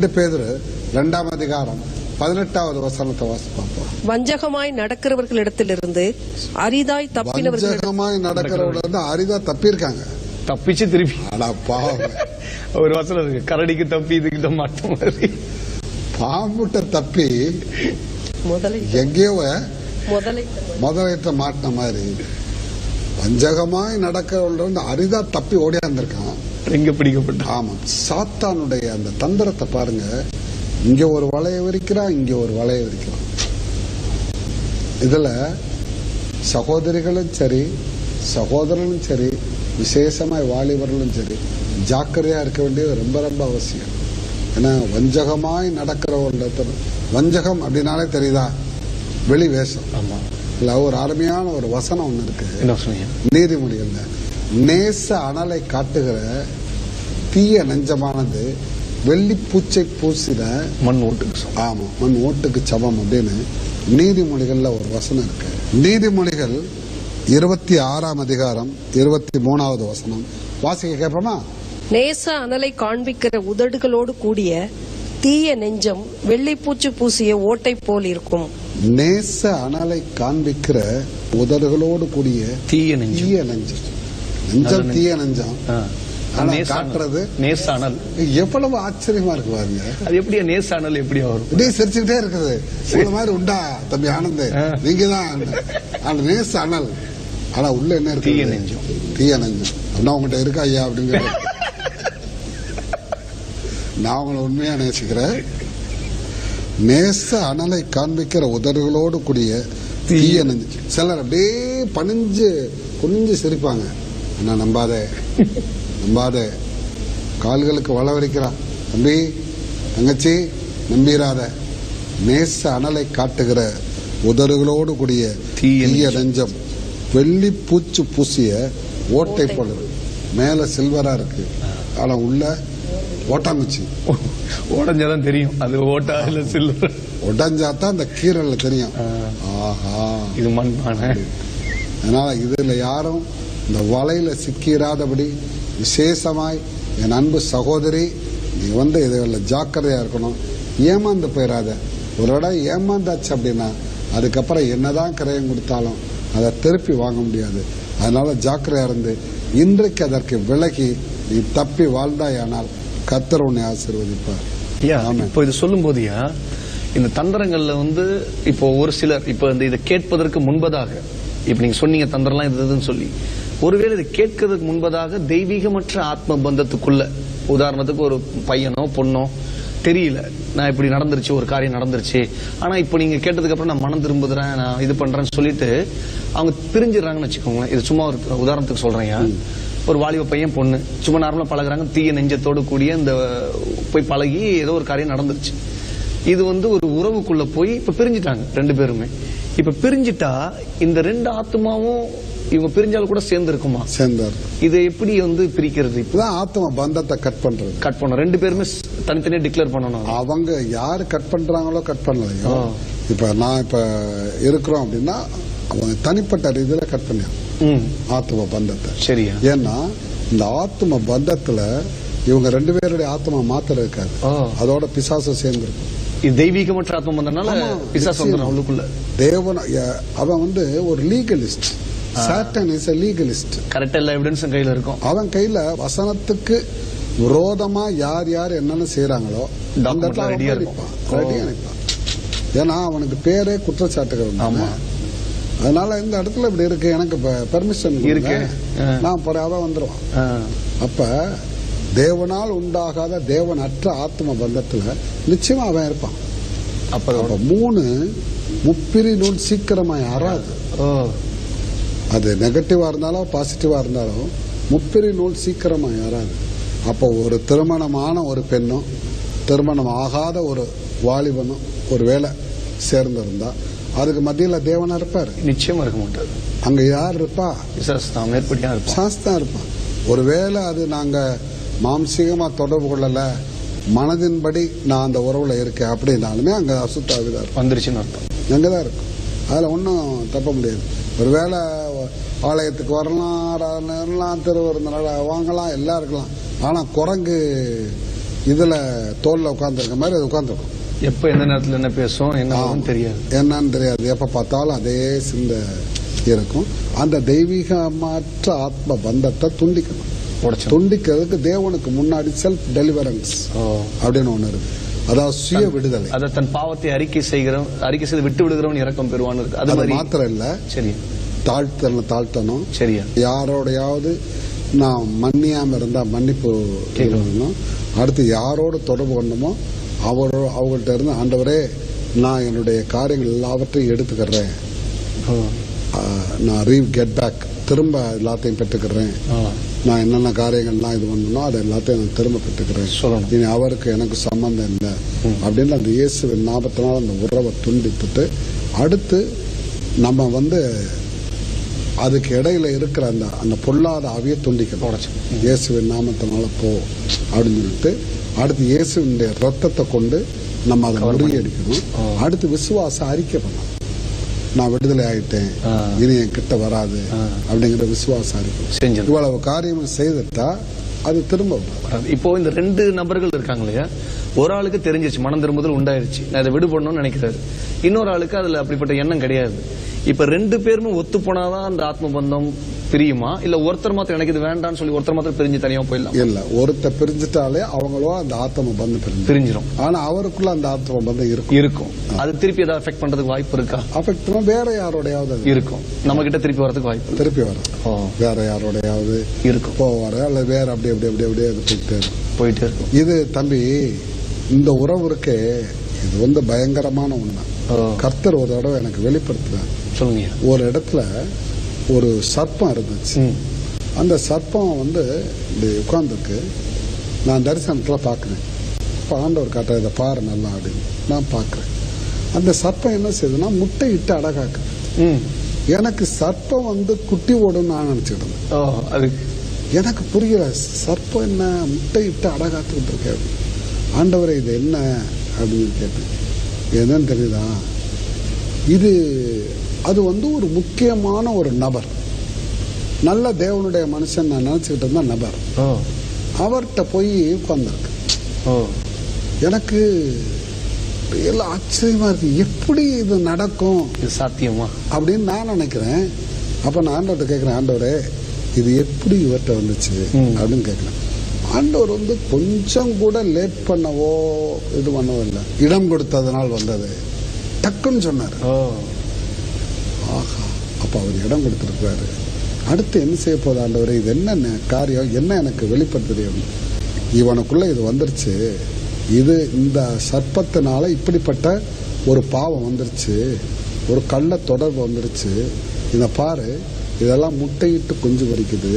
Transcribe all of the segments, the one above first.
ரெண்டு பேர் ரெண்டாம் அதிகாரம் பதினெட்டாவது வசனத்தை வாசி பார்ப்போம். வஞ்சகமாய் நடக்கிறவர்களிடத்திலிருந்து அரிதாய் தப்பினவர்கள் வஞ்சகமாய் நடக்கிறவங்க வந்து அரிதா தப்பியிருக்காங்க. தப்பிச்சு திருப்பி. ஆனா பாவம். ஒரு வசனம் இருக்கு. கரடிக்கு தப்பி இதுக்கு தான் மாட்ட மாதிரி. பாம்புட்ட தப்பி முதலை எங்கேயோ முதலை முதலீட்ட மாட்டின மாதிரி வஞ்சகமாய் நடக்கிறவங்க வந்து அரிதா தப்பி ஓடியாந்திருக்கான். எங்க பிடிக்கப்பட்ட ஆமா. சாத்தானுடைய அந்த தந்திரத்தை பாருங்க. இங்க ஒரு வளைய விரிக்கிறான் இங்க ஒரு வளைய விரிக்கிறான். இதுல சகோதரிகளும் சரி சகோதரனும் சரி விசேஷமாய் வாலிபர்களும் சரி ஜாக்கிரதையா இருக்க வேண்டியது ரொம்ப ரொம்ப அவசியம். ஏன்னா வஞ்சகமாய் நடக்கிறவங்க வஞ்சகம் அப்படின்னாலே தெரியுதா? வெளி வேஷம். ஆமா. இல்ல ஒரு அருமையான ஒரு வசனம் ஒண்ணு இருக்கு. நீதிமொழிகள்ல. நேச அனலை காட்டுகிற தீய நெஞ்சமானது வெள்ளி பூச்சை பூசின மண் ஓட்டுக்கு சமம். ஆமா மண் ஓட்டுக்கு சமம் அப்படின்னு நீதிமொழிகள்ல ஒரு வசனம் இருக்கு. நீதிமொழிகள் இருபத்தி ஆறாம் அதிகாரம் இருபத்தி மூணாவது வசனம். வாசிக்க கேட்போமா? நேச அனலை காண்பிக்கிற உதடுகளோடு கூடிய தீய நெஞ்சம் வெள்ளைப்பூச்சு பூசிய ஓட்டை போல் இருக்கும். நேச அனலை காண்பிக்கிற உதடுகளோடு கூடிய தீய நெஞ்சம். தீய நெஞ்சம். நெஞ்சம் தீய நெஞ்சம். காட்டுறது நேச அனல் எவ்வளவு ஆச்சரியமா இருக்கு பாருங்க. அது எப்படியா நேச அனல் எப்படியா வரும். இப்படியே சிரிச்சுக்கிட்டே இருக்குது. உங்களை மாதிரி உண்டா தம்பி ஆனந்த். நீங்க தான் அந்த நேச அனல் ஆனா உள்ள என்ன இருக்கு தீய நெஞ்சம். தீய நெஞ்சம். அப்படின்னா உங்ககிட்ட இருக்கா ஐயா அப்படிங்கிற நான் உங்களை உண்மையா நேசிக்கிறேன். நேச அனலை காண்பிக்கிற உதடுகளோடு கூடிய தீய நெஞ்சம் சிலர் அப்படியே பணிஞ்சு குனிஞ்சு சிரிப்பாங்க. ஆனா நம்பாதே? நம்பாதே. கால்களுக்கு வளவரிக்கிறான் தம்பி தங்கச்சி நம்பிராத. நேச அனலை காட்டுகிற உதடுகளோடு கூடிய தீய நெஞ்சம். வெள்ளி பூச்சு பூசிய ஓட்டை போல. இருக்கு. மேல சில்வரா இருக்கு. ஆனா உள்ள ஓட்டாங்குச்சி. உடஞ்சாதான் தெரியும். அது ஓட்டா இல்ல சில்லர் உடஞ்சாதான் அந்த கீரல்ல தெரியும். ஆஹா. இது மண் பானை அதனால இதுல யாரும் இந்த வலையில சிக்கிறாதபடி விசேஷமாய் என் அன்பு சகோதரி நீ வந்து இதுல ஜாக்கிரதையா இருக்கணும். ஏமாந்து போயிடாத ஒரு இடம் ஏமாந்தாச்சு அப்படின்னா அதுக்கப்புறம் என்னதான் கிரயம் கொடுத்தாலும் அதை திருப்பி வாங்க முடியாது. அதனால ஜாக்கிரதையா இருந்து இன்றைக்கு அதற்கு விலகி நீ தப்பி வாழ்ந்தாயானால் கத்தர் உன்னை ஆசீர்வதிப்பார். இப்போ இது சொல்லும் போதுயா இந்த தந்திரங்கள்ல வந்து இப்போ ஒரு சிலர் இப்போ இந்த இதை கேட்பதற்கு முன்பதாக இப்ப நீங்க சொன்னீங்க தந்திரம்லாம் இது இதுன்னு சொல்லி ஒருவேளை இதை கேட்கறதுக்கு முன்பதாக தெய்வீகமற்ற ஆத்ம பந்தத்துக்குள்ள உதாரணத்துக்கு ஒரு பையனோ பொண்ணோ தெரியல. நான் இப்படி நடந்துருச்சு ஒரு காரியம் நடந்துருச்சு. ஆனா இப்போ நீங்க கேட்டதுக்கு அப்புறம் நான் மனம் திரும்புறேன் நான் இது பண்றேன்னு சொல்லிட்டு அவங்க பிரிஞ்சிடறாங்கன்னு வச்சுக்கோங்களேன். இது சும்மா ஒரு உதாரணத்துக்கு சொல்றேன் ஒரு வாலிப பையன் பொண்ணு. சும்மா நார்மலா பழகுறாங்க. தீய நெஞ்சத்தோடு கூடிய இந்த போய் பழகி ஏதோ ஒரு காரியம் நடந்துருச்சு. இது வந்து ஒரு உறவுக்குள்ள போய் இப்ப பிரிஞ்சிட்டாங்க ரெண்டு பேருமே. இப்ப பிரிஞ்சிட்டா இந்த ரெண்டு ஆத்மாவும் இவங்க பிரிஞ்சாலும் கூட சேர்ந்து இருக்குமா சேர்ந்தார் இதை எப்படி வந்து பிரிக்கிறது இப்ப? இதுதான் ஆத்ம பந்தத்தை கட் பண்றது. கட் பண்ணணும். ரெண்டு பேருமே தனித்தனியா டிக்ளேர் பண்ணணும். அவங்க யாரு கட் பண்றாங்களோ கட் பண்ணலையோ. இப்ப நான் இப்ப இருக்கிறோம் அப்படின்னா அவங்க தனிப்பட்ட ரீதியில கட் பண்ணியாங்க ம். ஆத்ம பந்தத்தை. சரியா. ஏன்னா இந்த ஆத்ம பந்தத்துல இவங்க ரெண்டு பேருடைய ஆத்மா மாத்திரம் இருக்காது. அதோட பிசாசம் சேர்ந்திருக்கும். இது தெய்வீகமற்ற ஆத்மம் வந்தனால பிசாசு வந்துடும். அவளுக்குள்ள தேவன அவன் வந்து ஒரு லீகலிஸ்ட் சாட்டன் இஸ் லீகலிஸ்ட் கரெக்டா எல்லா எவிடன்ஸும் கையில இருக்கும் அவன் கையில வசனத்துக்கு விரோதமா யார் யார் என்னென்ன செய்யறாங்களோ அந்த இடத்துல இருக்கும். நிப்பான். ready-ஆ நிப்பான். ஏன்னா அவனுக்கு பேரே குற்றச்சாட்டுகள். ஆமா. அதனால இந்த இடத்துல இப்படி இருக்கு எனக்கு பெர்மிஷன் இருக்கு. நான் அவன் வந்துருவான். அப்ப தேவனால் உண்டாகாத தேவன் அற்ற ஆத்ம பந்தத்துல நிச்சயமா அவன் இருப்பான். அப்ப மூணு முப்பிரி நூல் சீக்கிரமா யாராது ஓ. அது நெகட்டிவா இருந்தாலும் பாசிட்டிவா இருந்தாலும் முப்பிரி நூல் சீக்கிரமா யாராது அப்போ ஒரு திருமணமான ஒரு பெண்ணும் திருமணம் ஆகாத ஒரு வாலிபனும் ஒரு வேலை சேர்ந்திருந்தா அதுக்கு மத்தியில தேவனா இருப்பாரு. நிச்சயமா இருக்க மாட்டாது அங்க யார் இருப்பா? பிசாசு தான் மேற்படியா இருப்பான். சாஸ்தான் இருப்பான். ஒருவேளை அது நாங்க மாம்சீகமா தொடர்பு கொள்ளல. மனதின்படி நான் அந்த உறவுல இருக்கேன் அப்படின்னாலுமே அங்க அசுத்தாவிதான் இருக்கும் வந்துருச்சுன்னு அர்த்தம். அங்கதான் இருக்கும் அதுல ஒன்றும் தப்ப முடியாது. ஒருவேளை ஆலயத்துக்கு வரலாம் வரலாம் திருவிருந்தினால வாங்கலாம் எல்லாம் இருக்கலாம். ஆனா குரங்கு இதுல தோல்ல உட்கார்ந்துருக்க மாதிரி அது உட்கார்ந்துருக்கும். எப்ப எந்த நேரத்துல என்ன பேசும் என்ன தெரியாது. என்னன்னு தெரியாது. எப்ப பார்த்தாலும் அதே சிந்த இருக்கும். அந்த தெய்வீகமற்ற ஆத்ம பந்தத்தை துண்டிக்கணும். உடைச்சு துண்டிக்கிறதுக்கு தேவனுக்கு முன்னாடி செல்ஃப் டெலிவரன்ஸ் அப்படின்னு ஒண்ணு இருக்கு. அதாவது சுய விடுதலை. அத தன் பாவத்தை அறிக்கை செய்கிறவன் அறிக்கை செய்து விட்டு விடுகிறவன் இறக்கம் பெறுவான்னு இருக்கு. அது மாத்திரம் இல்ல சரி. தாழ்த்தணும் தாழ்த்தணும். சரியா யாரோடையாவது நான் மன்னியாம இருந்தா மன்னிப்பு கேட்கணும். அடுத்து யாரோட தொடர்பு கொண்டமோ அவரோ அவங்கள்ட்ட இருந்து ஆண்டவரே நான் என்னுடைய காரியங்கள் எல்லாவற்றையும் எடுத்துக்கிறேன். நான் ரீ கெட் பேக் திரும்ப எல்லாத்தையும் பெற்றுக்கிறேன். நான் என்னென்ன காரியங்கள்லாம் இது பண்ணணும் அதை எல்லாத்தையும் நான் திரும்ப பெற்றுக்கிறேன். இனி அவருக்கு எனக்கு சம்பந்தம் இல்லை. அப்படின்னு அந்த இயேசுவின் நாமத்தினால் அந்த உறவை துண்டித்துட்டு அடுத்து நம்ம வந்து அதுக்கு இடையில இருக்கிற அந்த அந்த பொல்லாத ஆவியை துண்டிக்கணும். உடைச்சு. இயேசுவின் நாமத்தினால போ அப்படின்னு சொல்லிட்டு அடுத்து இயேசுவினுடைய ரத்தத்தை கொண்டு நம்ம அதை முறியடிக்கணும். அடுத்து விசுவாச அறிக்கை பண்ணணும். நான் விடுதலை ஆயிட்டேன். இனி என் கிட்ட வராது. அப்படிங்கிற விசுவாச அறிக்கை செஞ்சது இவ்வளவு காரியமும் செய்துட்டா அது திரும்ப. இப்போ இந்த ரெண்டு நபர்கள் இருக்காங்க இல்லையா? ஒரு ஆளுக்கு தெரிஞ்சிருச்சு மனம் திரும்புதல் உண்டாயிருச்சு. நான் இதை விடுபடணும்னு நினைக்கிறாரு. இன்னொரு ஆளுக்கு அதுல அப்படிப்பட்ட எண்ணம் கிடையாது. இப்ப ரெண்டு பேருமே ஒத்து போனாதான் அந்த ஆத்ம பந்தம் பிரியுமா? இல்ல ஒருத்தர் மாத்திரம் எனக்கு இது வேண்டாம்னு சொல்லி ஒருத்தர் மாத்திரம் பிரிஞ்சு தனியா போயிடலாம்? இல்ல ஒருத்த பிரிஞ்சுட்டாலே அவங்களோ அந்த ஆத்ம பந்தம் பிரிஞ்சு பிரிஞ்சிரும். ஆனா அவருக்குள்ள அந்த ஆத்ம பந்தம் இருக்கும். இருக்கும் அது திருப்பி ஏதாவது அஃபெக்ட் பண்றதுக்கு வாய்ப்பு இருக்கா? அஃபெக்ட் வேற யாரோடையாவது இருக்கும். நம்ம கிட்ட திருப்பி வரதுக்கு வாய்ப்பு. திருப்பி வரும். வேற யாரோடையாவது இருக்கும். போவாரு அல்ல வேற அப்படி அப்படி அப்படி அப்படியே போயிட்டே இருக்கும். போயிட்டே இருக்கும். இது தம்பி இந்த உறவு இருக்கே. இது வந்து பயங்கரமான உண்மை. கர்த்தர் ஒரு தடவை எனக்கு வெளிப்படுத்தினார் சொல்லுங்க. ஒரு இடத்துல ஒரு சர்ப்பம் இருந்துச்சு. அந்த சர்ப்பம் வந்து இப்படி உட்கார்ந்துருக்கு. நான் தரிசனத்தில் பார்க்குறேன். இப்போ ஆண்டவர் காட்டுற இதை பாரு நல்லா அப்படின்னு நான் பார்க்குறேன். அந்த சர்ப்பம் என்ன செய்யுதுன்னா முட்டை இட்டு அடகாக்குது. ம். எனக்கு சர்ப்பம் வந்து குட்டி ஓடுன்னு நான் அது எனக்கு புரியல சர்ப்பம் என்ன முட்டை இட்டு அடகாத்துக்கிட்டு இருக்கேன் ஆண்டவரே இது என்ன? அப்படின்னு கேட்டேன். என்னன்னு தெரியுதா? இது அது வந்து ஒரு முக்கியமான ஒரு நபர். நல்ல தேவனுடைய மனுஷன் நான் நினச்சிக்கிட்டு இருந்த நபர். அவர்கிட்ட போய் உட்கார்ந்துருக்கு. ஓ. எனக்கு எல்லாம் ஆச்சரியமா இருக்கு. எப்படி இது நடக்கும்? இது சாத்தியமா? அப்படின்னு நான் நினைக்கிறேன். அப்ப நான் ஆண்டவர்கிட்ட கேட்கிறேன் ஆண்டவரே இது எப்படி இவர்கிட்ட வந்துச்சு. அப்படின்னு கேட்கிறேன் ஆண்டவர் வந்து கொஞ்சம் கூட லேட் பண்ணவோ இது பண்ணவோ இல்லை. இடம் கொடுத்ததனால் வந்தது. டக்குன்னு சொன்னார். ஆஹா அப்ப அவர் இடம் கொடுத்திருக்கிறாரு. அடுத்து என்ன செய்ய போகுது ஆண்டவரே? இது என்ன காரியம்? என்ன எனக்கு வெளிப்படுத்துது இவனுக்குள்ள இது வந்துருச்சு. இது இந்த சர்ப்பத்தினால இப்படிப்பட்ட ஒரு பாவம் வந்துருச்சு. ஒரு கள்ள தொடர்பு வந்துருச்சு. இதை பாரு இதெல்லாம் முட்டையிட்டு குஞ்சு பறிக்குது.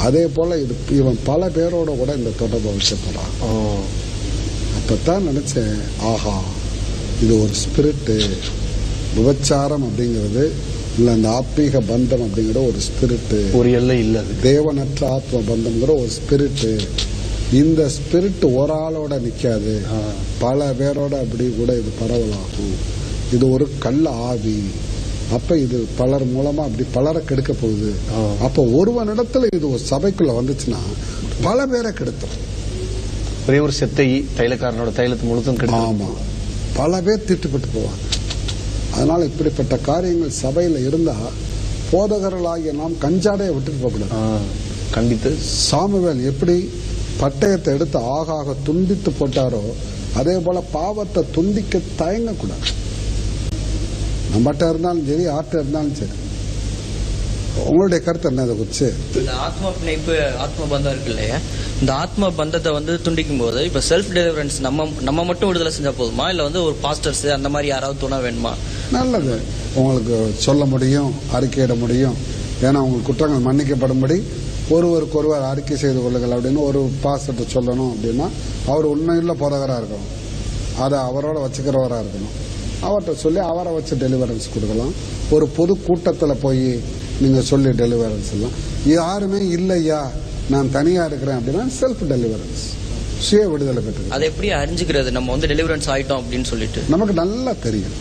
அதே போல இது இவன் பல பேரோட கூட இந்த தொடர்பை வச்சப்படான் ஓ அப்பதான் நினைச்சேன் ஆஹா இது ஒரு ஸ்பிரிட்டு விபச்சாரம் அப்படிங்கிறது இல்ல இந்த ஆத்மீக பந்தம் அப்படிங்கிற ஒரு ஸ்பிரிட்டு ஒரு எல்லை இல்ல தேவனற்ற ஆத்ம பந்தம்ங்கிற ஒரு ஸ்பிரிட்டு இந்த ஸ்பிரிட் ஒரு ஆளோட நிக்காது. ஆ. பல பேரோட அப்படி கூட இது பரவலாகும் இது ஒரு கள்ள ஆவி. அப்ப இது பலர் மூலமா அப்படி பலரை கெடுக்க போகுது. அப்ப ஒருவனிடத்துல இது ஒரு சபைக்குள்ள வந்துச்சுன்னா பல பேரை கெடுத்துரும். ஒரே ஒரு செத்தை தைலக்காரனோட தைலத்தை முழுதும் ஆமா. பல பேர் திட்டுப்பட்டு போவாங்க. அதனால இப்படிப்பட்ட காரியங்கள் சபையில இருந்தா போதகர்களாகிய நாம் கஞ்சாடையை விட்டுட்டு போகக்கூடாது கண்டித்து. சாமுவேல் எப்படி பட்டயத்தை எடுத்து ஆகாக துண்டித்து போட்டாரோ அதே போல பாவத்தை துண்டிக்க தயங்கக்கூடாது நம்மகிட்ட இருந்தாலும் சரி ஆட்ட இருந்தாலும் சரி. உங்களுடைய கருத்து என்ன இதை குறிச்சு? இந்த ஆத்ம பிணைப்பு ஆத்ம பந்தம் இருக்கு இல்லையா? இந்த ஆத்ம பந்தத்தை வந்து துண்டிக்கும் போது இப்ப செல்ஃப் டெலிவரன்ஸ் நம்ம நம்ம மட்டும் விடுதலை செஞ்சா போதுமா? இல்ல வந்து ஒரு பாஸ்டர்ஸ் அந்த மாதிரி யாராவது துணை வேணுமா? நல்லது. உங்களுக்கு சொல்ல முடியும் அறிக்கையிட முடியும். ஏன்னா உங்கள் குற்றங்கள் மன்னிக்கப்படும்படி ஒருவருக்கு ஒருவர் அறிக்கை செய்து கொள்ளுங்கள் அப்படின்னு ஒரு பாஸ்டர்ட்ட சொல்லணும் அப்படின்னா அவர் உண்மையுள்ள போதகராக இருக்கணும். அதை அவரோட வச்சுக்கிறவராக இருக்கணும். அவர்கிட்ட சொல்லி அவரை வச்சு டெலிவரன்ஸ் கொடுக்கலாம். ஒரு பொது கூட்டத்தில் போய் நீங்கள் சொல்லி டெலிவரன்ஸ் எல்லாம். யாருமே இல்லையா? நான் தனியாக இருக்கிறேன் அப்படின்னா செல்ஃப் டெலிவரன்ஸ் சுய விடுதலை பெற்று அதை எப்படி அறிஞ்சுக்கிறது? நம்ம வந்து டெலிவரன்ஸ் ஆயிட்டோம் அப்படின்னு சொல்லிட்டு. நமக்கு நல்லா தெரியும்.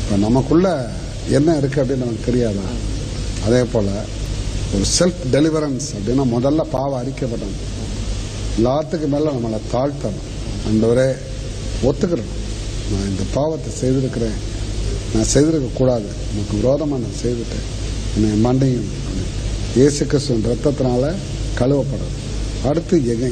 இப்போ நமக்குள்ள என்ன இருக்கு அப்படின்னு நமக்கு தெரியாதா? அதே போல ஒரு செல்ஃப் டெலிவரன்ஸ் அப்படின்னா முதல்ல பாவம் அறிக்கப்படணும் எல்லாத்துக்கும் மேல நம்மளை தாழ்த்தணும். ஆண்டவரே ஒத்துக்கிறோம் நான் இந்த பாவத்தை செய்திருக்கிறேன். நான் செய்திருக்க கூடாது உனக்கு விரோதமாக நான் செய்துட்டேன். என்னை மண்டையும் இயேசு கிறிஸ்துவின் ரத்தத்தினால கழுவப்படும். அடுத்து எங்க